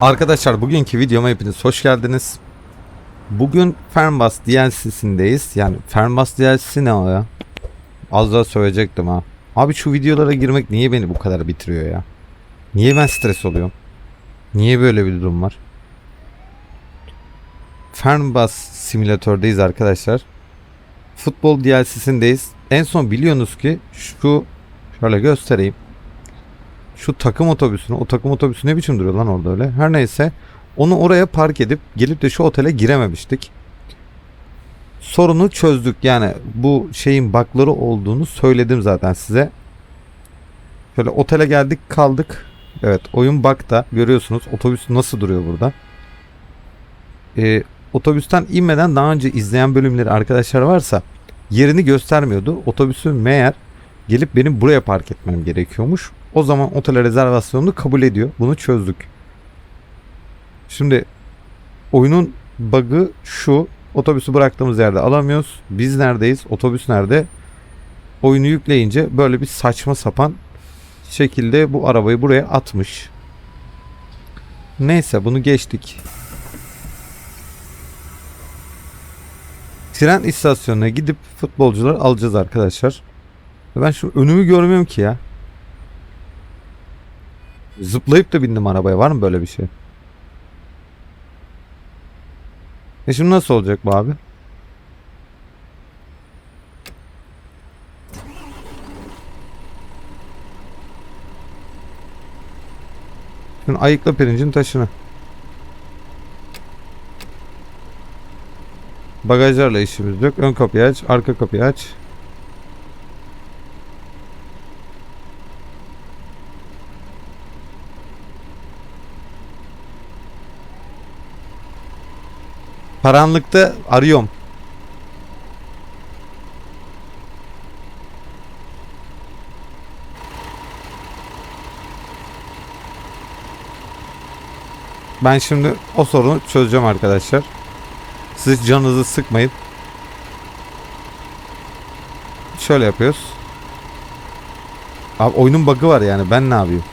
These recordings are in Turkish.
Arkadaşlar bugünkü videoma hepiniz hoş geldiniz. Bugün Fernbus DLC'sindeyiz. Yani Fernbus DLC ne o ya? Az daha söyleyecektim ha. Abi şu videolara girmek niye beni bu kadar bitiriyor ya? Niye ben stres oluyorum? Niye böyle bir durum var? Fernbus simülatördeyiz arkadaşlar. Futbol DLC'sindeyiz. En son biliyorsunuz ki şu şöyle göstereyim. Şu takım otobüsünü, o takım otobüsü ne biçim duruyor lan orada öyle. Her neyse onu oraya park edip gelip de şu otele girememiştik. Sorunu çözdük. Yani bu şeyin bakları olduğunu söyledim zaten size. Şöyle otele geldik kaldık. Evet oyun bakta görüyorsunuz otobüs nasıl duruyor burada. Ee, otobüsten inmeden daha önce izleyen bölümleri arkadaşlar varsa yerini göstermiyordu. Otobüsü meğer gelip benim buraya park etmem gerekiyormuş. O zaman otele rezervasyonunu kabul ediyor. Bunu çözdük. Şimdi oyunun bug'ı şu. Otobüsü bıraktığımız yerde alamıyoruz. Biz neredeyiz? Otobüs nerede? Oyunu yükleyince böyle bir saçma sapan şekilde bu arabayı buraya atmış. Neyse bunu geçtik. Tren istasyonuna gidip futbolcuları alacağız arkadaşlar. Ben şu önümü görmüyorum ki ya. Zıplayıp da bindim arabaya. Var mı böyle bir şey? E şimdi nasıl olacak bu abi? Şimdi ayıkla pirincin taşını. Bagajlarla işimiz yok. Ön kapıyı aç, arka kapıyı aç. Karanlıkta arıyorum. Ben şimdi o sorunu çözeceğim arkadaşlar. Siz canınızı sıkmayın. Şöyle yapıyoruz. Abi oyunun bug'ı var yani ben ne yapayım?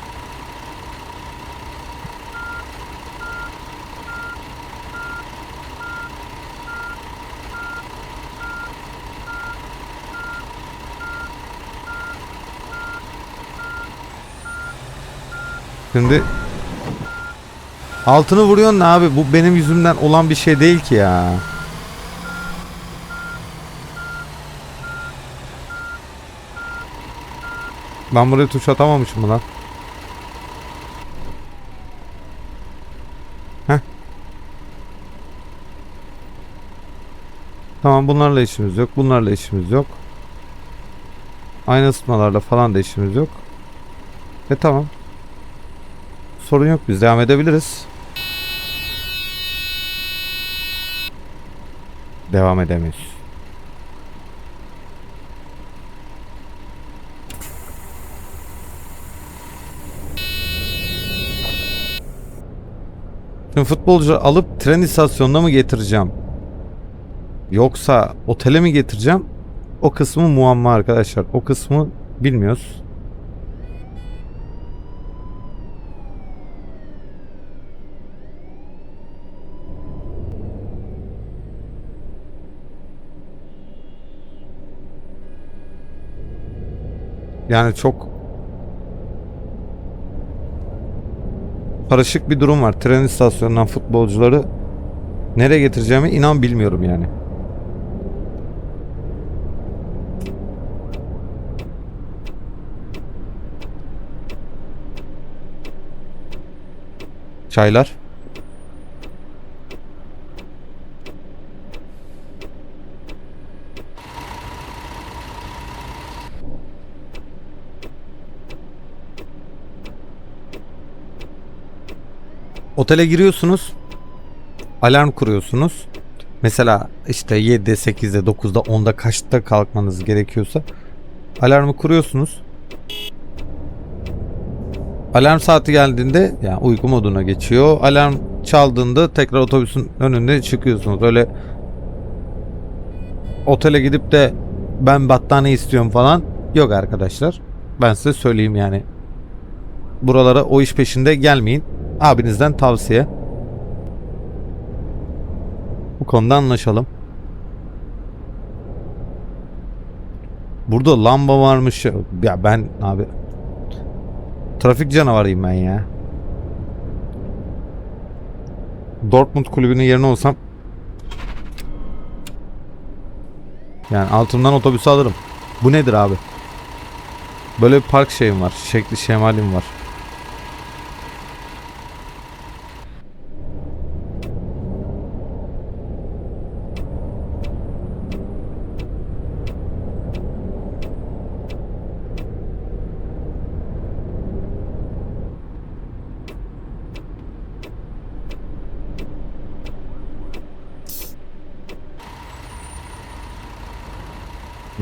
Şimdi altını vuruyorsun abi bu benim yüzümden olan bir şey değil ki ya. Ben buraya tuş atamamışım mı lan? Tamam bunlarla işimiz yok. Bunlarla işimiz yok. Aynı ısıtmalarla falan da işimiz yok. E tamam. Sorun yok biz devam edebiliriz. Devam edemeyiz. Şimdi futbolcu alıp tren istasyonuna mı getireceğim? Yoksa otele mi getireceğim? O kısmı muamma arkadaşlar. O kısmı bilmiyoruz. Yani çok karışık bir durum var. Tren istasyonundan futbolcuları nereye getireceğimi inan bilmiyorum yani. Çaylar. Otele giriyorsunuz. Alarm kuruyorsunuz. Mesela işte 7'de, 8'de, 9'da, 10'da kaçta kalkmanız gerekiyorsa alarmı kuruyorsunuz. Alarm saati geldiğinde yani uyku moduna geçiyor. Alarm çaldığında tekrar otobüsün önünde çıkıyorsunuz. Öyle otele gidip de ben battaniye istiyorum falan yok arkadaşlar. Ben size söyleyeyim yani. Buralara o iş peşinde gelmeyin. Abinizden tavsiye. Bu konuda anlaşalım. Burada lamba varmış. Ya ben abi trafik canavarıyım ben ya. Dortmund kulübünün yerine olsam yani altından otobüsü alırım. Bu nedir abi? Böyle bir park şeyim var. Şekli şemalim var.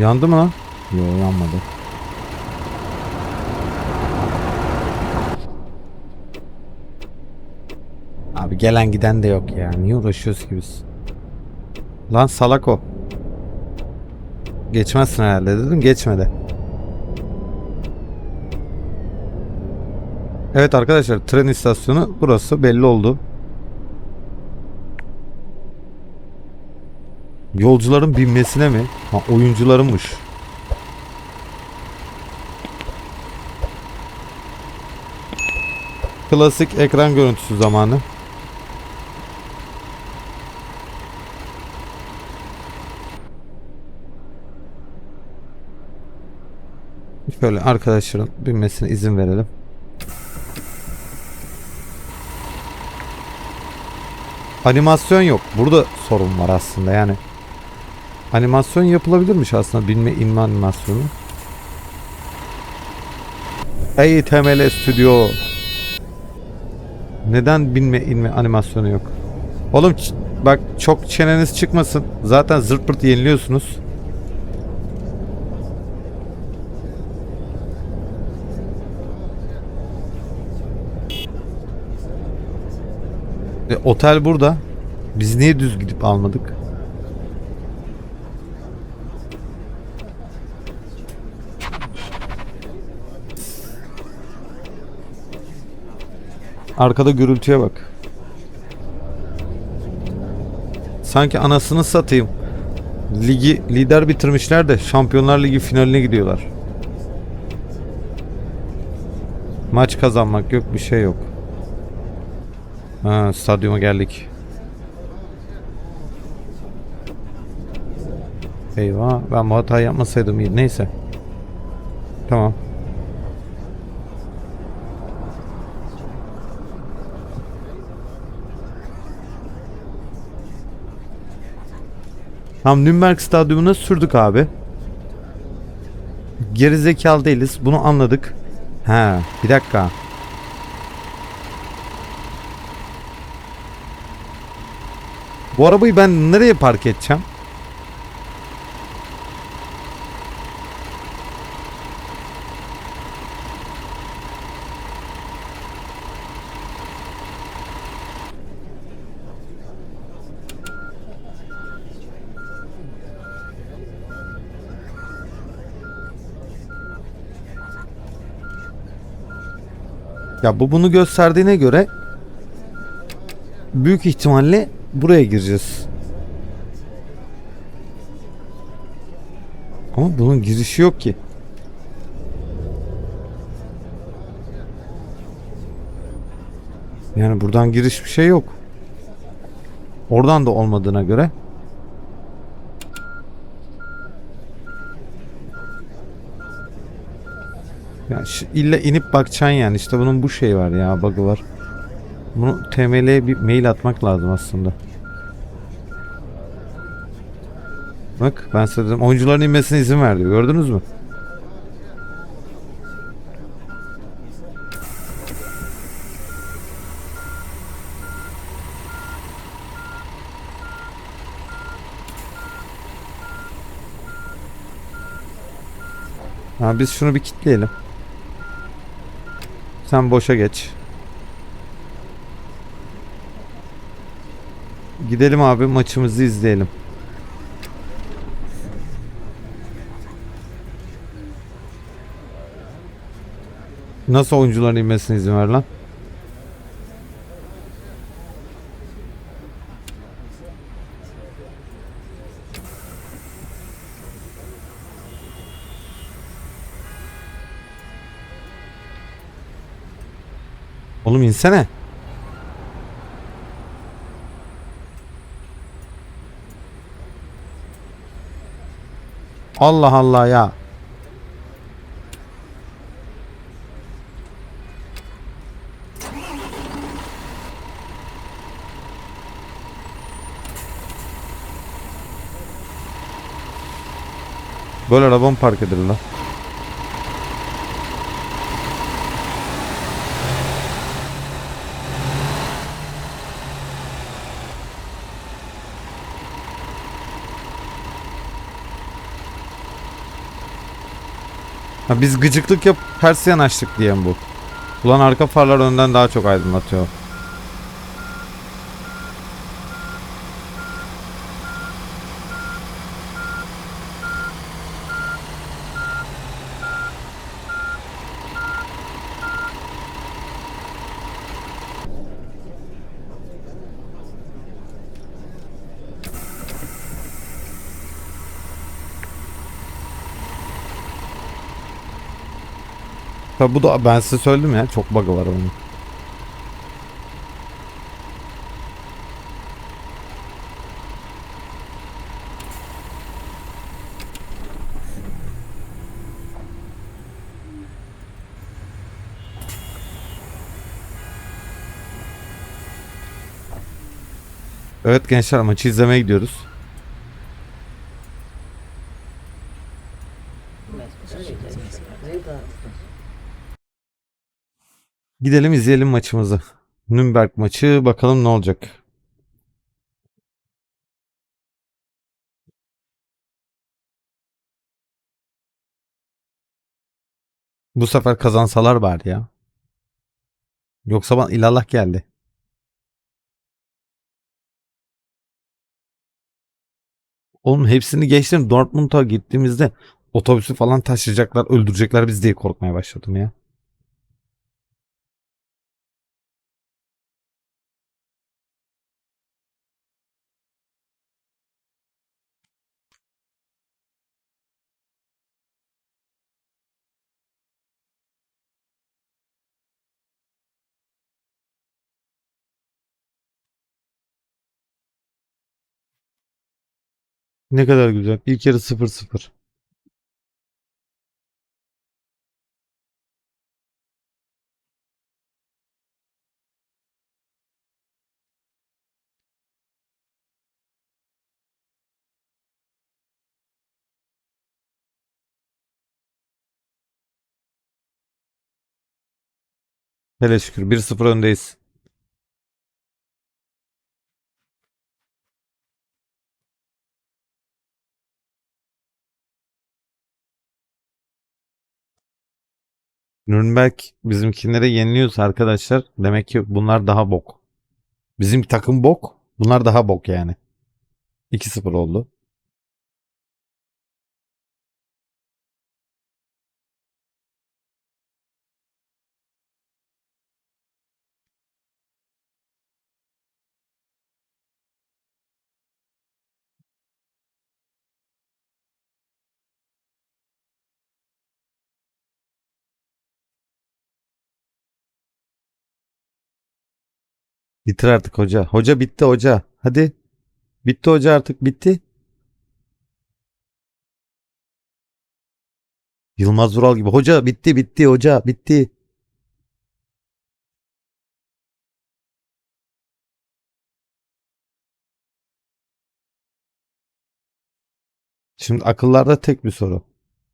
Yandı mı lan? Yok yanmadı. Abi gelen giden de yok ya. Niye uğraşıyoruz ki biz? Lan salak o. Geçmezsin herhalde dedim. Geçmedi. Evet arkadaşlar tren istasyonu burası belli oldu. Yolcuların binmesine mi? Ha oyuncularınmış. Klasik ekran görüntüsü zamanı. Şöyle arkadaşların binmesine izin verelim. Animasyon yok. Burada sorun var aslında yani. Animasyon yapılabilirmiş aslında binme inme animasyonu. Ey TML Studio. Neden binme inme animasyonu yok? Oğlum bak çok çeneniz çıkmasın. Zaten zırt pırt yeniliyorsunuz. E, otel burada. Biz niye düz gidip almadık? Arkada gürültüye bak. Sanki anasını satayım. Ligi lider bitirmişler de Şampiyonlar Ligi finaline gidiyorlar. Maç kazanmak yok bir şey yok. Ha, stadyuma geldik. Eyvah ben bu hatayı yapmasaydım iyi. Neyse. Tamam. Tam Nürnberg stadyumuna sürdük abi. Gerizekalı değiliz. Bunu anladık. Ha, bir dakika. Bu arabayı ben nereye park edeceğim? Ya bu bunu gösterdiğine göre büyük ihtimalle buraya gireceğiz. Ama bunun girişi yok ki. Yani buradan giriş bir şey yok. Oradan da olmadığına göre. Ya şu- illa inip bakacaksın yani işte bunun bu şey var ya bug'ı var. Bunu TML'ye bir mail atmak lazım aslında. Bak ben size dedim oyuncuların inmesine izin verdi gördünüz mü? Ha, biz şunu bir kitleyelim. Sen boşa geç. Gidelim abi maçımızı izleyelim. Nasıl oyuncuların inmesine izin ver lan? Oğlum insene. Allah Allah ya. Böyle araba mı park edilir lan? Ha, biz gıcıklık yap ters yanaştık diyen bu. Ulan arka farlar önden daha çok aydınlatıyor. Tabi bu da ben size söyledim ya çok bug'ı var onun. Evet gençler maçı izlemeye gidiyoruz. Gidelim izleyelim maçımızı. Nürnberg maçı bakalım ne olacak. Bu sefer kazansalar var ya. Yoksa bana ilallah geldi. Oğlum hepsini geçtim. Dortmund'a gittiğimizde otobüsü falan taşıyacaklar, öldürecekler biz diye korkmaya başladım ya. Ne kadar güzel. İlk yarı 0-0. Hele şükür 1-0 öndeyiz. Nürnberg bizimkinlere yeniliyorsa arkadaşlar demek ki bunlar daha bok. Bizim takım bok. Bunlar daha bok yani. 2-0 oldu. Bitir artık hoca. Hoca bitti hoca. Hadi. Bitti hoca artık bitti. Yılmaz Vural gibi. Hoca bitti bitti hoca bitti. Şimdi akıllarda tek bir soru.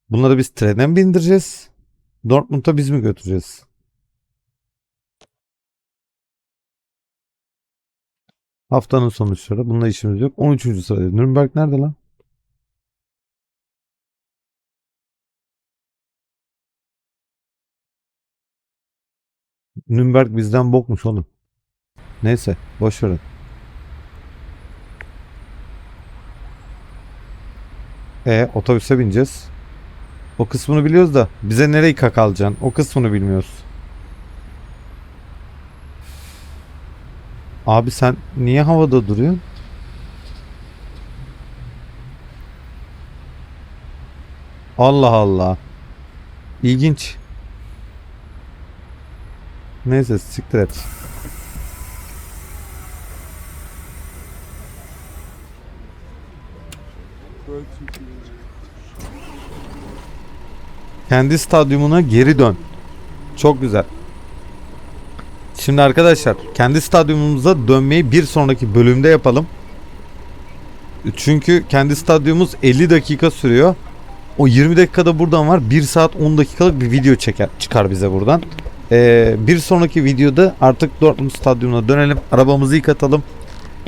Bunları biz trene mi bindireceğiz? Dortmund'a biz mi götüreceğiz? Haftanın sonuçları. Bununla işimiz yok. 13. sırada. Nürnberg nerede lan? Nürnberg bizden bokmuş oğlum. Neyse boş verin. E otobüse bineceğiz. O kısmını biliyoruz da bize nereyi kakalacaksın? O kısmını bilmiyoruz. Abi sen niye havada duruyorsun? Allah Allah. İlginç. Neyse siktir et. Kendi stadyumuna geri dön. Çok güzel. Şimdi arkadaşlar kendi stadyumumuza dönmeyi bir sonraki bölümde yapalım. Çünkü kendi stadyumumuz 50 dakika sürüyor. O 20 dakikada buradan var. 1 saat 10 dakikalık bir video çeker çıkar bize buradan. Ee, bir sonraki videoda artık Dortmund stadyumuna dönelim. Arabamızı yıkatalım.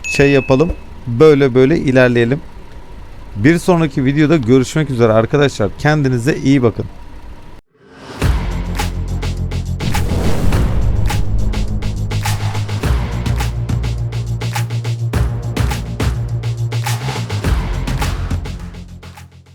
Şey yapalım. Böyle böyle ilerleyelim. Bir sonraki videoda görüşmek üzere arkadaşlar. Kendinize iyi bakın.